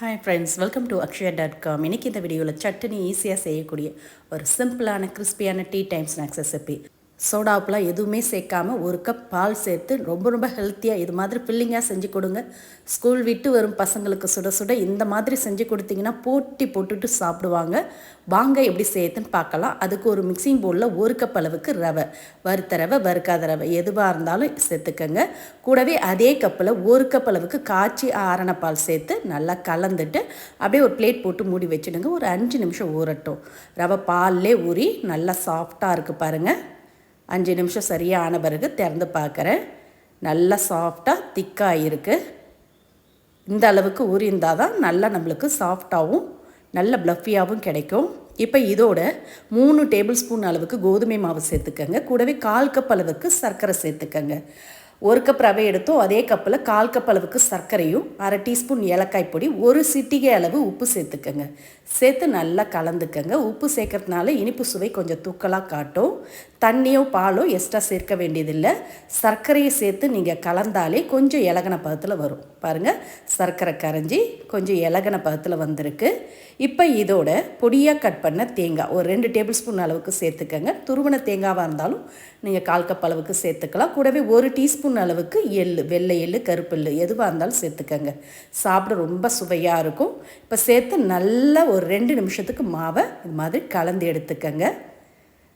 Hi friends welcome to Akshaya dot com இன்றைக்கி இந்த வீடியோவில் சட்னி ஈஸியாக செய்யக்கூடிய ஒரு சிம்பிளான கிறிஸ்பியான டீ டைம் ஸ்நாக்ஸ் ரெசிபி சோடாப்புலாம் எதுவுமே சேர்க்காம ஒரு கப் பால் சேர்த்து ரொம்ப ரொம்ப ஹெல்த்தியாக இது மாதிரி ஃபில்லிங்காக செஞ்சு கொடுங்க. ஸ்கூல் விட்டு வரும் பசங்களுக்கு சுட சுட இந்த மாதிரி செஞ்சு கொடுத்தீங்கன்னா போட்டி போட்டுட்டு சாப்பிடுவாங்க. வாங்க எப்படி சேர்த்துன்னு பார்க்கலாம். அதுக்கு ஒரு மிக்சிங் போலில் ஒரு கப் அளவுக்கு ரவை. வறுத்த ரவை வறுக்காத ரவை எதுவாக இருந்தாலும் சேர்த்துக்கங்க. கூடவே அதே கப்பில் ஒரு கப் அளவுக்கு காய்ச்சி ஆரண பால் சேர்த்து நல்லா கலந்துட்டு அப்படியே ஒரு பிளேட் போட்டு மூடி வச்சுடுங்க. ஒரு அஞ்சு நிமிஷம் ஊறட்டும். ரவை பால்லே ஊறி நல்லா சாஃப்டாக இருக்குது பாருங்கள் அஞ்சு நிமிஷம் சரியாக ஆன பிறகு திறந்து பார்க்குறேன். நல்லா சாஃப்டாக திக்காக இருக்குது இந்த அளவுக்கு உரிந்தால் தான் நல்லா நம்மளுக்கு சாஃப்டாகவும் நல்ல ப்ளஃபியாகவும் கிடைக்கும். இப்போ இதோட மூணு டேபிள் ஸ்பூன் அளவுக்கு கோதுமை மாவு சேர்த்துக்கங்க. கூடவே கால் கப் அளவுக்கு சர்க்கரை சேர்த்துக்கங்க. ஒரு கப் ரவை எடுத்தோம். அதே கப்பில் கால் கப் அளவுக்கு சர்க்கரையும் அரை டீஸ்பூன் ஏலக்காய் பொடி ஒரு சிட்டிகை அளவு உப்பு சேர்த்துக்கோங்க. சேர்த்து நல்லா கலந்துக்கங்க. உப்பு சேர்க்கறதுனால இனிப்பு சுவை கொஞ்சம் தூக்கலாக காட்டும். தண்ணியோ பாலோ எக்ஸ்ட்ரா சேர்க்க வேண்டியதில்லை. சர்க்கரையை சேர்த்து நீங்கள் கலந்தாலே கொஞ்சம் இலகன பதத்தில் வரும். பாருங்கள் சர்க்கரை கரைஞ்சி கொஞ்சம் இலகன பதத்தில் வந்திருக்கு. இப்போ இதோட பொடியாக கட் பண்ண தேங்காய் ஒரு ரெண்டு டேபிள் ஸ்பூன் அளவுக்கு சேர்த்துக்கங்க. துருவன தேங்காவாக இருந்தாலும் நீங்கள் கால் கப் அளவுக்கு சேர்த்துக்கலாம். கூடவே ஒரு டீஸ்பூன் அளவுக்கு எள் வெள்ளை எள் கருப்பு எதுவாக இருந்தாலும் சேர்த்துக்கங்க. சாப்பிட ரொம்ப சுவையாக இருக்கும். இப்போ சேர்த்து நல்லா ஒரு ரெண்டு நிமிஷத்துக்கு மாவை இது மாதிரி கலந்து எடுத்துக்கங்க.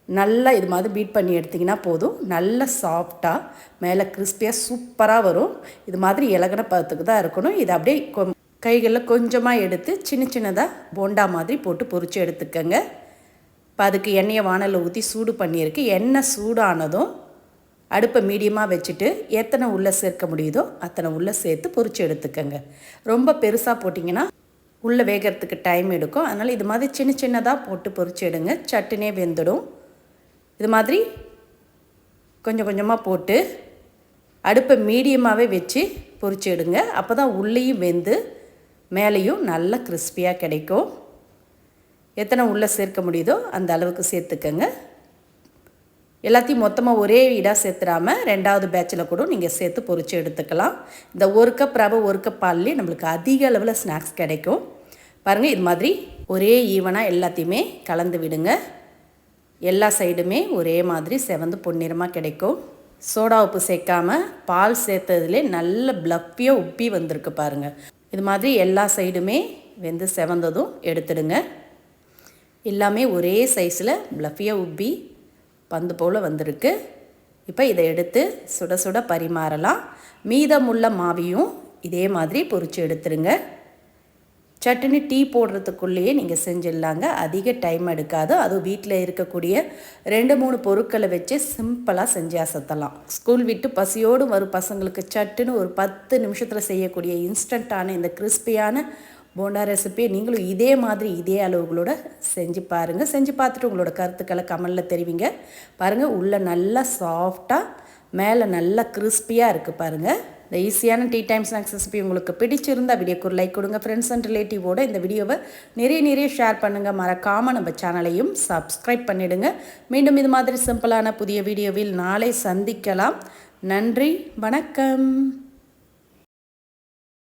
நல்லா இது மாதிரி பீட் பண்ணி எடுத்திங்கன்னா போதும். நல்லா சாஃப்டாக மேலே கிறிஸ்பியாக சூப்பராக வரும். இது மாதிரி இலகன பதத்துக்கு தான் இருக்கணும். இது அப்படியே கொ கைகளில் கொஞ்சமாக எடுத்து சின்ன சின்னதாக போண்டா மாதிரி போட்டு பொறிச்சு எடுத்துக்கங்க. இப்போ அதுக்கு எண்ணெயை வானலில் ஊற்றி சூடு பண்ணியிருக்கு. எண்ணெய் சூடானதும் அடுப்பை மீடியமாக வச்சுட்டு எத்தனை உள்ளே சேர்க்க முடியுதோ அத்தனை உள்ளே சேர்த்து பொறிச்சு எடுத்துக்கோங்க. ரொம்ப பெருசாக போட்டிங்கன்னா உள்ளே வேகிறதுக்கு டைம் எடுக்கும். அதனால் இது மாதிரி சின்ன சின்னதாக போட்டு பொறிச்சு எடுங்க. சட்டுனே வெந்துடும். இது மாதிரி கொஞ்சம் கொஞ்சமாக போட்டு அடுப்பை மீடியமாகவே வச்சு பொறிச்சு எடுங்க. அப்போ தான் உள்ளேயும் வெந்து மேலேயும் நல்ல கிறிஸ்பியாக கிடைக்கும். எத்தனை உள்ளே சேர்க்க முடியுதோ அந்த அளவுக்கு சேர்த்துக்கங்க. எல்லாத்தையும் மொத்தமாக ஒரே இடாக சேர்த்துடாமல் ரெண்டாவது பேட்சில் கூட நீங்கள் சேர்த்து பொறிச்சு எடுத்துக்கலாம். இந்த ஒரு கப் ரவை ஒரு கப் பால்லேயே நம்மளுக்கு அதிக அளவில் ஸ்நாக்ஸ் கிடைக்கும். பாருங்கள் இது மாதிரி ஒரே ஈவனாக எல்லாத்தையுமே கலந்து விடுங்க. எல்லா சைடுமே ஒரே மாதிரி செவந்து பொன்னிறமாக கிடைக்கும். சோடா உப்பு சேர்க்காம பால் சேர்த்ததுலே நல்ல ப்ளப்பியாக உப்பி வந்திருக்கு பாருங்கள் இது மாதிரி எல்லா சைடுமே வெந்து செவந்ததும் எடுத்துடுங்க. எல்லாமே ஒரே சைஸில் ப்ளஃபியாக உப்பி பந்து போல் வந்திருக்கு. இப்போ இதை எடுத்து சுட சுட பரிமாறலாம். மீதமுள்ள மாவையும் இதே மாதிரி பொறிச்சு எடுத்துருங்க. சட்டுன்னு டீ போடுறதுக்குள்ளேயே நீங்கள் செஞ்சிடலாங்க. அதிக டைம் எடுக்காது. அதுவும் வீட்டில் இருக்கக்கூடிய ரெண்டு மூணு பொருட்களை வச்சு சிம்பிளாக செஞ்சு அசத்தலாம். ஸ்கூல் விட்டு பசியோடு வரும் பசங்களுக்கு சட்டுன்னு ஒரு பத்து நிமிஷத்தில் செய்யக்கூடிய இன்ஸ்டண்ட்டான இந்த கிறிஸ்பியான போண்டா ரெசிபியை நீங்களும் இதே மாதிரி இதே அளவுகளோட செஞ்சு பாருங்கள் செஞ்சு பார்த்துட்டு உங்களோட கருத்துக்களை கமலில் தெரிவிங்க. பாருங்கள் உள்ளே நல்லா சாஃப்டாக மேலே நல்லா கிறிஸ்பியாக இருக்குது பாருங்கள் இந்த ஈஸியான டீ டைம் ஸ்நாக்ஸ் ரெசிபி உங்களுக்கு பிடிச்சிருந்தால் வீடியோக்கு ஒரு லைக் கொடுங்க. ஃப்ரெண்ட்ஸ் அண்ட் ரிலேட்டிவோட இந்த வீடியோவை நிறைய நிறைய ஷேர் பண்ணுங்கள் மறக்காமல் நம்ம சேனலையும் சப்ஸ்கிரைப் பண்ணிவிடுங்க மீண்டும் இது மாதிரி சிம்பிளான புதிய வீடியோவில் நாளை சந்திக்கலாம். நன்றி வணக்கம்.